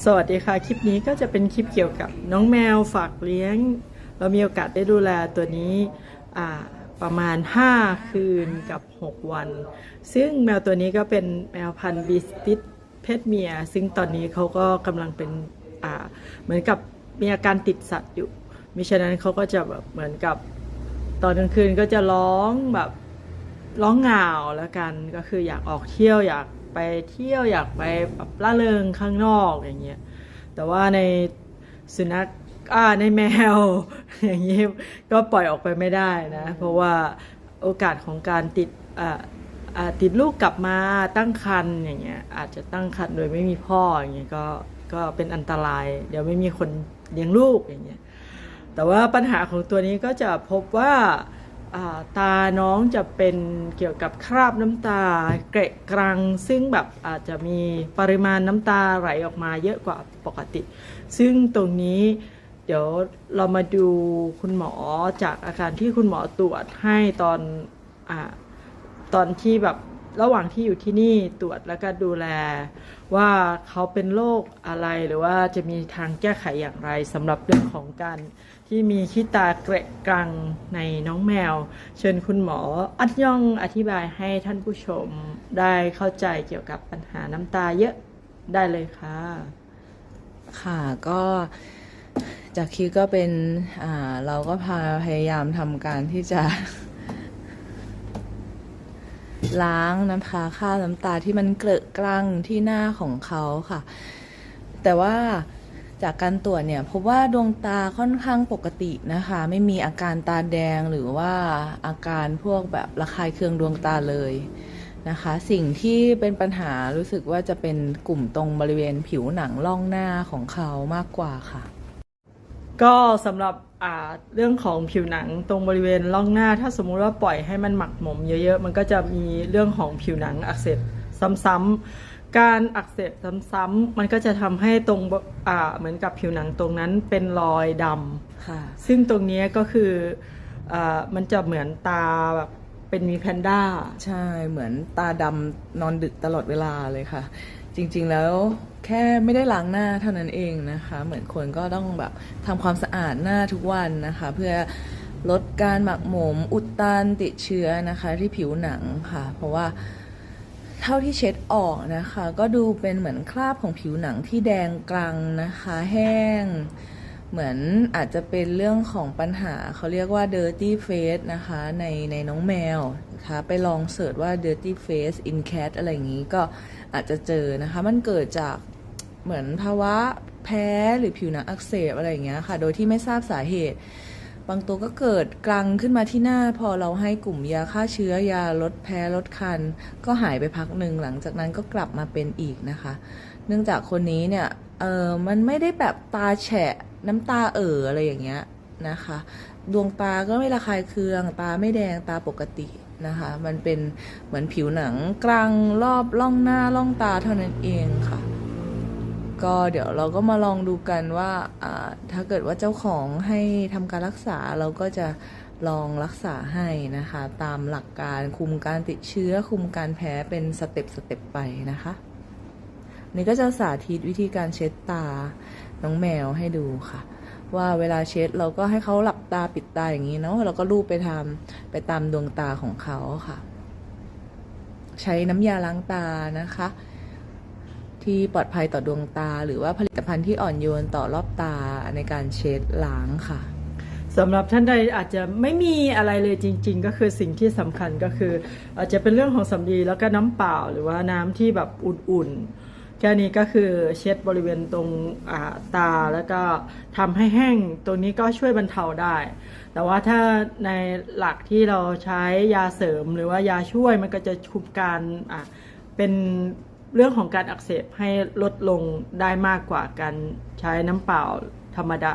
สวัสดีค่ะ คลิปนี้ก็จะเป็นคลิปเกี่ยวกับน้องแมวฝากเลี้ยง เรามีโอกาสได้ดูแลตัวนี้ประมาณ 5 คืนกับ 6 วัน ซึ่งแมวตัวนี้ก็เป็นแมวพันธุ์บิสติสเพศเมีย ซึ่งตอนนี้เขาก็กำลังเป็นเหมือนกับมีอาการติดสัตว์อยู่มิฉะนั้นเขาก็จะแบบเหมือนกับตอนกลางคืนก็จะร้องแบบร้องเหงาแล้วกันก็คืออยากออกเที่ยวอยาก ไปเที่ยวอยากไปแบบล่าเริงข้างนอกอย่างเงี้ยแต่ว่าในสุนัขอ่าในแมว อย่างนี้ก็ปล่อยออกไปไม่ได้นะ เพราะว่าโอกาสของการติดอ่าอ่าติดลูกกลับมาตั้งครรภ์อย่างเงี้ยอาจจะตั้งครรภ์โดยไม่มีพ่ออย่างเงี้ยก็ก็เป็นอันตราย เดี๋ยวไม่มีคนเลี้ยงลูกอย่างเงี้ยแต่ว่าปัญหาของตัวนี้ก็จะพบว่าอ่า ตาน้องจะเป็นเกี่ยวกับคราบน้ำตาเกะกรัง ซึ่งแบบอาจจะมีปริมาณน้ำตาไหลออกมาเยอะกว่าปกติ ซึ่งตรงนี้เดี๋ยวเรามาดูคุณหมอจากอาการที่คุณหมอตรวจให้ตอนอตอนที่แบบระหว่างที่อยู่ที่นี่ตรวจแล้วก็ดูแล ว่าเขาเป็นโรคอะไรหรือว่าจะมีทางแก้ไขอย่างไรสำหรับเรื่องของการ ที่มีขี้ตาเกระกรังในน้องแมว เชิญคุณหมออัดย่องอธิบายให้ท่านผู้ชมได้เข้าใจเกี่ยวกับปัญหาน้ำตาเยอะได้เลยค่ะ ค่ะก็จากคลิปก็เป็นอ่าเราก็พาพยายามทำการที่จะ ล้างน้ำพาค่าน้ำตาที่มันเกลอะกลังที่หน้าของเขาค่ะ แต่ว่า จากการตรวจเนี่ยพบว่าดวงตาค่อนข้างปกตินะคะ ไม่มีอาการตาแดงหรือว่าอาการพวกแบบระคายเคืองดวงตาเลยนะคะ สิ่งที่เป็นปัญหารู้สึกว่าจะเป็นกลุ่มตรงบริเวณผิวหนังล่องหน้าของเขามากกว่าค่ะ ก็สำหรับเรื่องของผิวหนังตรงบริเวณร่องหน้า ถ้าสมมุติว่าปล่อยให้มันหมักหมมเยอะๆ มันก็จะมีเรื่องของผิวหนังอักเสบซ้ำๆ การอักเสบซ้ำๆมันก็จะทำให้ตรงอ่าเหมือนกับผิวหนังตรงนั้นเป็นรอยดำค่ะ ซึ่งตรงเนี้ยก็คืออามันจะเหมือนตาแบบเป็นมีแพนด้า ใช่เหมือนตาดำนอนดึกตลอดเวลาเลยค่ะ จริงๆแล้วแค่ไม่ได้ล้างหน้าเท่านั้นเองนะคะ เหมือนคนก็ต้องแบบทำความสะอาดหน้าทุกวันนะคะ เพื่อลดการหมักหมมอุดตันติดเชื้อนะคะ ที่ผิวหนังค่ะ เพราะว่า เท่าที่เช็ดออกนะคะ ก็ดูเป็นเหมือนคราบของผิวหนังที่แดงกรังนะคะ แห้ง เหมือนอาจจะเป็นเรื่องของปัญหาเขาเรียกว่า dirty face นะคะ ในในน้องแมวนะคะไปลองเสิร์ชว่า dirty face in cat อะไรอย่างนี้ก็อาจจะเจอนะคะ มันเกิดจากเหมือนภาวะแพ้หรือผิวหนังอักเสบอะไรอย่างเงี้ยค่ะ โดยที่ไม่ทราบสาเหตุ บางตัวก็เกิดกลังขึ้นมาที่หน้า พอเราให้กลุ่มยาฆ่าเชื้อยาลดแพ้ลดคัน ก็หายไปพักหนึ่งหลังจากนั้นก็กลับมาเป็นอีกนะคะ เนื่องจากคนนี้เนี่ยเออมันไม่ได้แบบตาแฉะน้ำตาเอ่ออะไรอย่างเงี้ยนะคะ ดวงตาก็ไม่ระคายเคือง ตาไม่แดงตาปกตินะคะ มันเป็นเหมือนผิวหนังกลางรอบล่องหน้าล่องตาเท่านั้นเองค่ะ ก็เดี๋ยวเราก็มาลองดูกันว่าถ้าเกิดว่าเจ้าของให้ทำการรักษาเราก็จะลองรักษาให้นะคะ ตามหลักการคุมการติดเชื้อ คุมการแพ้เป็นสเต็ปสเต็ปไปนะคะนี่ก็จะสาธิตวิธีการเช็ดตาน้องแมวให้ดูค่ะ ว่าเวลาเช็ดเราก็ให้เขาหลับตาปิดตาอย่างนี้เนาะเราก็ลูบไปทำไปตามดวงตาของเขาค่ะ ใช้น้ำยาล้างตานะคะ ที่ปลอดภัยต่อดวงตา หรือว่าผลิตภัณฑ์ที่อ่อนโยนต่อรอบตาในการเช็ดล้างค่ะสำหรับท่านใดอาจจะไม่มีอะไรเลยจริง ๆ ก็คือสิ่งที่สำคัญก็คือ อาจจะเป็นเรื่องของสำลีแล้วก็น้ำเปล่าหรือว่าน้ำที่แบบอุ่นๆ แค่นี้ก็คือเช็ดบริเวณตรงาตาแล้วก็ทำให้แห้งตรงนี้ก็ช่วยบรรเทาได้ แต่ว่าถ้าในหลักที่เราใช้ยาเสริมหรือว่ายาช่วยมันก็จะคุมการเป็น เรื่องของการอักเสบให้ลดลงได้มากกว่าการใช้น้ำเปล่าธรรมดา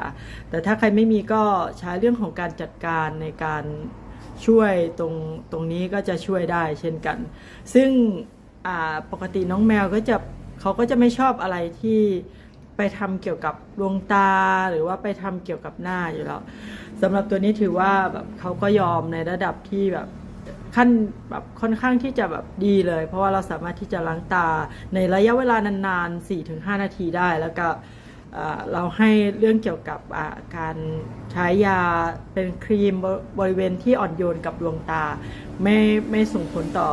แต่ถ้าใครไม่มีก็ใช้เรื่องของการจัดการในการช่วยตรงตรงนี้ก็จะช่วยได้เช่นกัน ซึ่งปกติน้องแมวก็จะเขาก็จะไม่ชอบอะไรที่ไปทำเกี่ยวกับดวงตาหรือว่าไปทำเกี่ยวกับหน้าอยู่แล้วสำหรับตัวนี้ถือว่าแบบเขาก็ยอมในระดับที่แบบ ขั้นแบบค่อนข้างที่จะแบบดีเลย เพราะว่าเราสามารถที่จะล้างตาในระยะเวลานานๆ 4-5 นาทีได้แล้วก็เอ่อเราให้เรื่องเกี่ยวกับอ่าการใช้ยาเป็นครีมบบริเวณที่อ่อนโยนกับดวงตา ไม่ไม่ส่งผลต่อ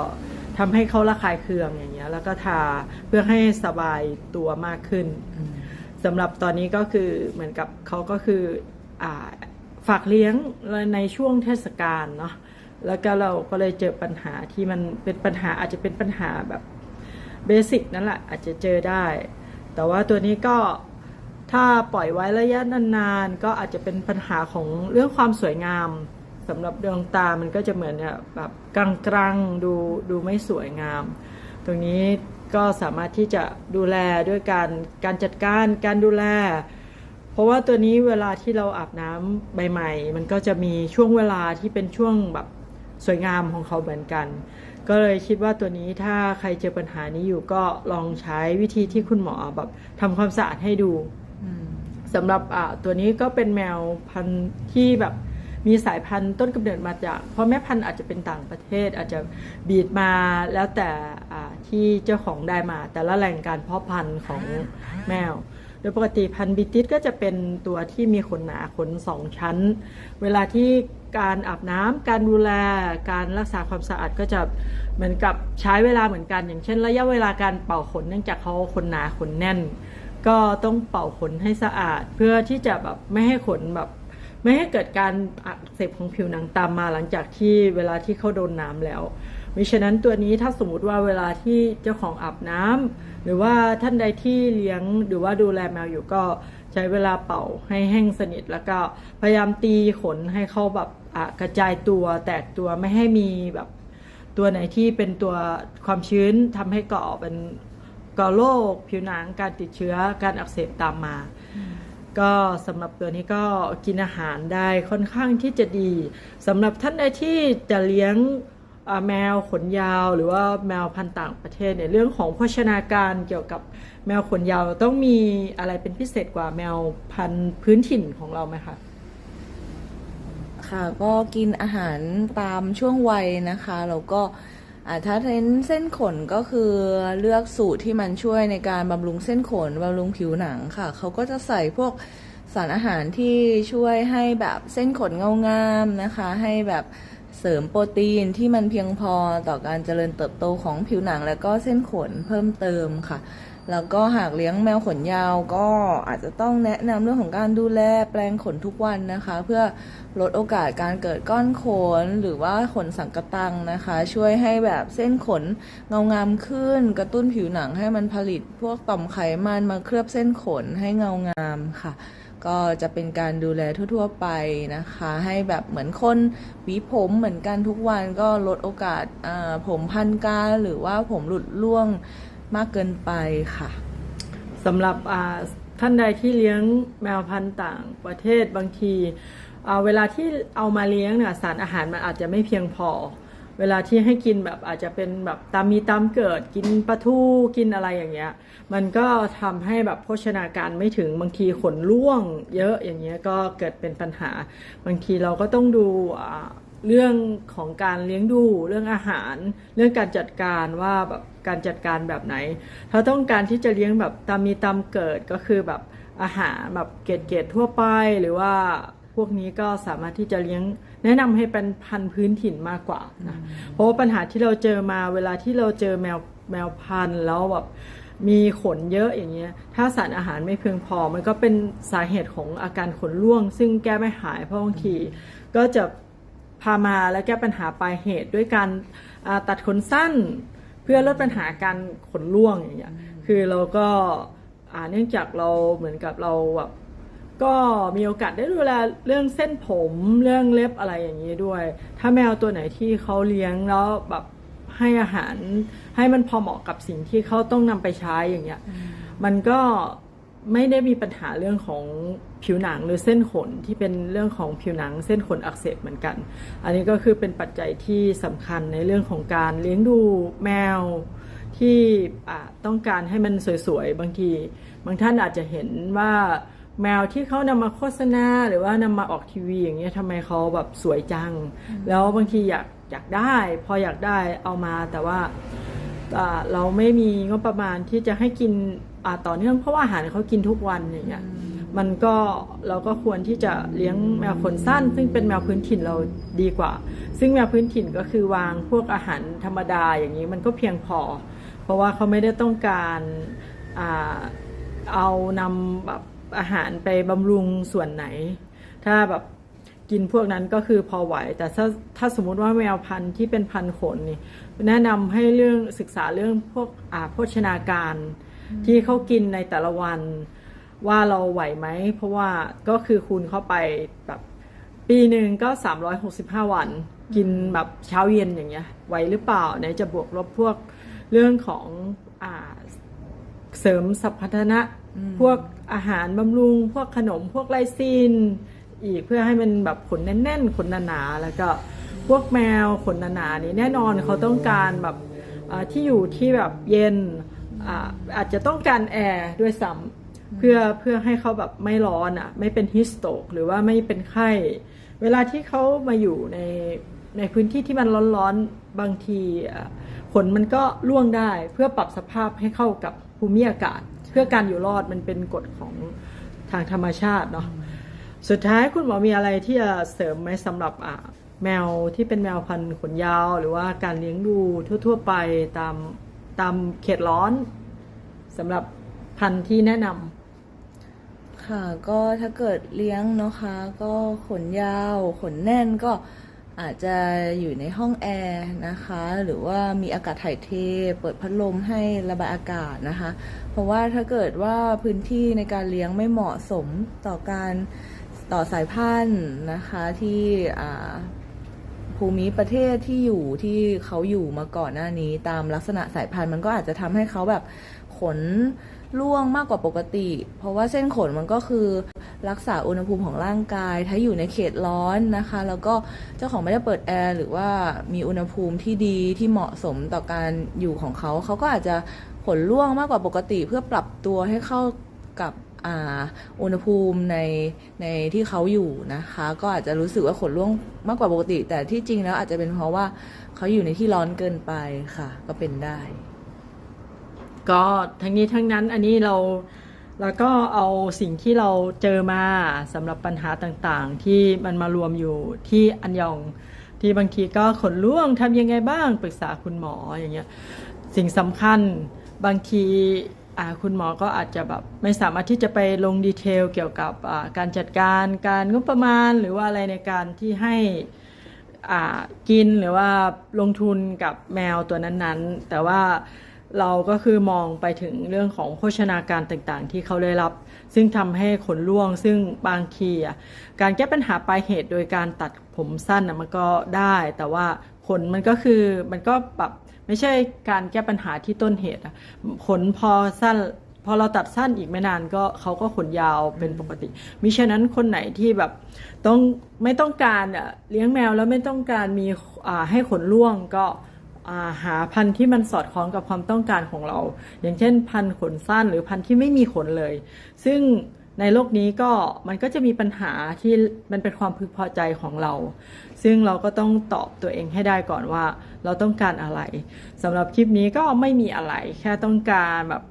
ทำให้เขาระคายเคืองอย่างเงี้ยแล้วก็ทาเพื่อให้สบายตัวมากขึ้นสำหรับตอนนี้ก็คือเหมือนกับเขาก็คืออาฝากเลี้ยงในช่วงเทศกาลเนาะ แล้วก็เราก็เลยเจอปัญหาที่มันเป็นปัญหาอาจจะเป็นปัญหาแบบเบสิกนั่นแหละอาจจะเจอได้ แต่ว่าตัวนี้ก็ถ้าปล่อยไว้ระยะนานๆก็อาจจะเป็นปัญหาของเรื่องความสวยงามสำหรับดวงตามันก็จะเหมือนแบบกลางๆดูดูไม่สวยงาม ตรงนี้ก็สามารถที่จะดูแลด้วยการการจัดการการดูแล เพราะว่าตัวนี้เวลาที่เราอาบน้ำใบใหม่ มันก็จะมีช่วงเวลาที่เป็นช่วงแบบ สวยงามของเขาเหมือนกัน ก็เลยคิดว่าตัวนี้ถ้าใครเจอปัญหานี้อยู่ก็ลองใช้วิธีที่คุณหมอแบบทำความสะอาดให้ดูสำหรับอ่าตัวนี้ก็เป็นแมวพันธุ์ที่แบบมีสายพันธุ์ต้นกำเนิดมาจากเพราะแม่พันธุ์อาจจะเป็นต่างประเทศ อาจจะบีดมาแล้วแต่อ่าที่เจ้าของได้มา แต่ละแหล่งการเพาะพันธุ์ของแมว ดยปกติพันธุ์บิติสก็จะเป็นตัวที่มีขนหนาขนสองชั้น เวลาที่การอาบน้ำการดูแล การรักษาความสะอาดก็จะเหมือนกับใช้เวลาเหมือนกัน อย่างเช่น ระยะเวลาการเป่าขนเนื่องจากเขาขนหนาขนแน่น ก็ต้องเป่าขนให้สะอาด เพื่อที่จะแบบไม่ให้ขนแบบไม่ให้เกิดการอักเสบของผิวหนังตามมาหลังจากที่เวลาที่เขาโดนน้ำแล้ว มิฉะนั้นตัวนี้ถ้าสมมติว่าเวลาที่เจ้าของอาบน้ำหรือว่าท่านใดที่เลี้ยงหรือว่าดูแลแมวอยู่ก็ใช้เวลาเป่าให้แห้งสนิทแล้วก็พยายามตีขนให้เขาแบบกระจายตัวแตกตัวไม่ให้มีแบบตัวไหนที่เป็นตัวความชื้นทำให้ก่อเป็นก่อโรคผิวหนังการติดเชื้อการอักเสบตามมา ก็สำหรับตัวนี้ก็กินอาหารได้ค่อนข้างที่จะดีสำหรับท่านใดที่จะเลี้ยง แมวขนยาวหรือว่าแมวพันธุ์ต่างประเทศเนี่ยเรื่องของโภชนาการเกี่ยวกับแมวขนยาวต้องมีอะไรเป็นพิเศษกว่าแมวพันธุ์พื้นถิ่นของเราไหมคะค่ะก็กินอาหารตามช่วงวัยนะคะแล้วก็ถ้าเน้นเส้นขนก็คือเลือกสูตรที่มันช่วยในการบำรุงเส้นขนบำรุงผิวหนังค่ะเขาก็จะใส่พวกสารอาหารที่ช่วยให้แบบเส้นขนเงางามนะคะ ให้แบบ เสริมโปรตีนที่มันเพียงพอต่อการเจริญเติบโตของผิวหนังแล้วก็เส้นขนเพิ่มเติมค่ะ แล้วก็หากเลี้ยงแมวขนยาวก็อาจจะต้องแนะนำเรื่องของการดูแลแปลงขนทุกวันนะคะ เพื่อลดโอกาสการเกิดก้อนขนหรือว่าขนสังกะตังนะคะ ช่วยให้แบบเส้นขนเงางามขึ้น กระตุ้นผิวหนังให้มันผลิตพวกต่อมไขมันมาเคลือบเส้นขนให้เงางามค่ะ ก็จะเป็นการดูแลทั่ว ๆ ไปนะคะ ให้แบบเหมือนคนหวีผมเหมือนกันทุกวันก็ลดโอกาสผมพันกาหรือว่าผมหลุดร่วงมากเกินไปค่ะสำหรับท่านใดที่เลี้ยงแมวพันธุ์ต่างประเทศบางทีเวลาที่เอามาเลี้ยงเนี่ยสารอาหารมันอาจจะไม่เพียงพอ เวลาที่ให้กินแบบอาจจะเป็นแบบตามมีตามเกิดกินปลาทูกินอะไรอย่างเงี้ย มันก็ทำให้แบบโภชนาการไม่ถึงบางทีขนร่วง เยอะอย่างเงี้ยก็เกิดเป็นปัญหา บางทีเราก็ต้องดูเรื่องของการเลี้ยงดูเรื่องอาหาร เรื่องการจัดการว่าแบบการจัดการแบบไหน ถ้าต้องการที่จะเลี้ยงแบบตามมีตามเกิดก็คือแบบอาหารแบบเกรดเกรดทั่วไปหรือว่า พวกนี้ก็สามารถที่จะเลี้ยงแนะนำให้เป็นพันธุ์พื้นถิ่นมากกว่านะเพราะว่าปัญหาที่เราเจอมาเวลาที่เราเจอแมวแมวพันธุ์แล้วแบบมีขนเยอะอย่างเงี้ย ถ้าสารอาหารไม่เพียงพอ มันก็เป็นสาเหตุของอาการขนร่วง ซึ่งแก้ไม่หายเพราะบางทีก็จะพามาและแก้ปัญหาปลายเหตุด้วยการอ่าตัดขนสั้น เพื่อลดปัญหาการขนร่วงอย่างเงี้ย คือเราก็อ่าเนื่องจากเราเหมือนกับเราแบบ ก็มีโอกาสได้ดูแลเรื่องเส้นผมเรื่องเล็บอะไรอย่างนี้ด้วย ถ้าแมวตัวไหนที่เขาเลี้ยงแล้วแบบให้อาหารให้มันพอเหมาะกับสิ่งที่เขาต้องนำไปใช้อย่างเงี้ย มันก็ไม่ได้มีปัญหาเรื่องของผิวหนังหรือเส้นขนที่เป็นเรื่องของผิวหนังเส้นขนอักเสบเหมือนกัน อันนี้ก็คือเป็นปัจจัยที่สำคัญในเรื่องของการเลี้ยงดูแมวที่อ่าต้องการให้มันสวยๆ บางที บางท่านอาจจะเห็นว่า แมวที่เขานำมาโฆษณาหรือว่านำมาออกทีวีอย่างเงี้ยทำไมเขาแบบสวยจัง แล้วบางทีอยากอยากได้ พออยากได้เอามาแต่ว่าอ่าเราไม่มีงบประมาณที่จะให้กินอ่าต่อเนื่องเพราะว่าอาหารเขากินทุกวันอย่างเงี้ยมันก็เราก็ควรที่จะเลี้ยงแมวขนสั้น ซึ่งเป็นแมวพื้นถิ่นเราดีกว่า ซึ่งแมวพื้นถิ่นก็คือวางพวกอาหารธรรมดาอย่างนี้มันก็เพียงพอ เพราะว่าเขาไม่ได้ต้องการอ่าเอานำแบบ อาหารไปบำรุงส่วนไหน ถ้าแบบกินพวกนั้นก็คือพอไหว แต่ถ้าถ้าสมมติว่าแมวพันธุ์ที่เป็นพันธุ์ขนนี่แนะนำให้เรื่องศึกษาเรื่องพวกอ่าโภชนาการที่เขากินในแต่ละวันว่าเราไหวไหม เพราะว่าก็คือคูณเข้าไปแบบปีหนึ่งก็ 365 วัน กินแบบเช้าเย็นอย่างเงี้ยไหวหรือเปล่าไหนจะบวกลบพวกเรื่องของอ่าเสริมสัพพัฒนะ พวกอาหารบำรุง พวกขนมพวกไลซีนอีกเพื่อให้มันแบบขนแน่นๆขนหนาๆแล้วก็พวกแมวขนหนาๆนี่แน่นอนเขาต้องการแบบอ่าที่อยู่ที่แบบเย็นอาอาจจะต้องการแอร์ด้วยซ้ำเพื่อเพื่อให้เขาแบบไม่ร้อนอะไม่เป็นฮิสโตกหรือว่าไม่เป็นไข้ เวลาที่เขามาอยู่ในในพื้นที่ที่มันร้อนๆบางทีอะขนมันก็ร่วงได้เพื่อปรับสภาพให้เข้ากับภูมิอากาศเพื่อการอยู่รอดมันเป็นกฎของทางธรรมชาติเนาะสุดท้ายคุณหมอมีอะไรที่จะเสริมไหมสำหรับอะแมวที่เป็นแมวพันธุ์ขนยาว หรือว่าการเลี้ยงดูทั่ว ๆ ไปตามตามเขตร้อนสำหรับพันธุ์ที่แนะนำค่ะ ก็ถ้าเกิดเลี้ยงนะคะ ก็ขนยาว ขนแน่นก็ อาจจะอยู่ในห้องแอร์นะคะ หรือว่ามีอากาศถ่ายเท เปิดพัดลมให้ระบายอากาศนะคะ เพราะว่าถ้าเกิดว่าพื้นที่ในการเลี้ยงไม่เหมาะสมต่อการต่อสายพันธุ์นะคะที่ภูมิประเทศที่อยู่ที่เขาอยู่มาก่อนหน้านี้ตามลักษณะสายพันธุ์มันก็อาจจะทำให้เขาแบบขน ร่วงมากกว่าปกติ เพราะว่าเส้นขนมันก็คือรักษาอุณหภูมิของร่างกาย ถ้าอยู่ในเขตร้อนนะคะ แล้วก็เจ้าของไม่ได้เปิดแอร์หรือว่ามีอุณหภูมิที่ดีที่เหมาะสมต่อการอยู่ของเขา เขาก็อาจจะขนร่วงมากกว่าปกติ เพื่อปรับตัวให้เข้ากับอ่าอุณหภูมิในในที่เขาอยู่นะคะ ก็อาจจะรู้สึกว่าขนร่วงมากกว่าปกติ แต่ที่จริงแล้วอาจจะเป็นเพราะว่าเขาอยู่ในที่ร้อนเกินไปค่ะ ก็เป็นได้ ก็ทั้งนี้ทั้งนั้นอันนี้เราแล้วก็เอาสิ่งที่เราเจอมาสำหรับปัญหาต่างๆ ที่มันมารวมอยู่ที่อันยอง ที่บางทีก็ขนร่วงทำยังไงบ้างปรึกษาคุณหมออย่างเงี้ยสิ่งสำคัญบางทีคุณหมอก็อาจจะแบบไม่สามารถที่จะไปลงดีเทลเกี่ยวกับการจัดการการงบประมาณหรือว่าอะไรในการที่ให้อากินหรือว่าลงทุนกับแมวตัวนั้นๆ แต่ว่า เราก็คือมองไปถึงเรื่องของโภชนาการต่างๆ ที่เขาได้รับ ซึ่งทำให้ขนร่วง ซึ่งบางทีอะการแก้ปัญหาปลายเหตุโดยการตัดผมสั้นนะมันก็ได้ แต่ว่าขนมันก็คือมันก็แบบไม่ใช่การแก้ปัญหาที่ต้นเหตุขนพอสั้นพอเราตัดสั้นอีกไม่นานก็เขาก็ขนยาวเป็นปกติมิฉะนั้นคนไหนที่แบบต้องไม่ต้องการอะเลี้ยงแมวแล้วไม่ต้องการมีให้ขนร่วงก็ หาพันธุ์ที่มันสอดคล้องกับความต้องการของเรา อย่างเช่นพันธุ์ขนสั้นหรือพันธุ์ที่ไม่มีขนเลย ซึ่งในโลกนี้ก็มันก็จะมีปัญหาที่มันเป็นความพึงพอใจของเรา ซึ่งเราก็ต้องตอบตัวเองให้ได้ก่อนว่าเราต้องการอะไรสำหรับคลิปนี้ก็ไม่มีอะไร แค่ต้องการแบบ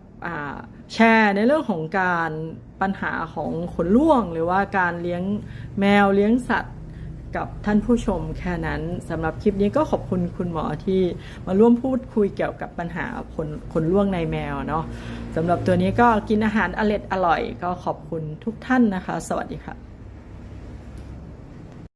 แชร์ในเรื่องของการปัญหาของขนร่วง หรือว่าการเลี้ยงแมวเลี้ยงสัตว์ กับท่านผู้ชมแค่นั้นสำหรับคลิปนี้ก็ขอบคุณคุณหมอที่มาร่วมพูดคุยเกี่ยวกับปัญหาขนคนล่วงในแมวเนาะสำหรับตัวนี้ก็กินอาหารอร่อยอร่อยก็ขอบคุณทุกท่านนะคะ สวัสดีค่ะ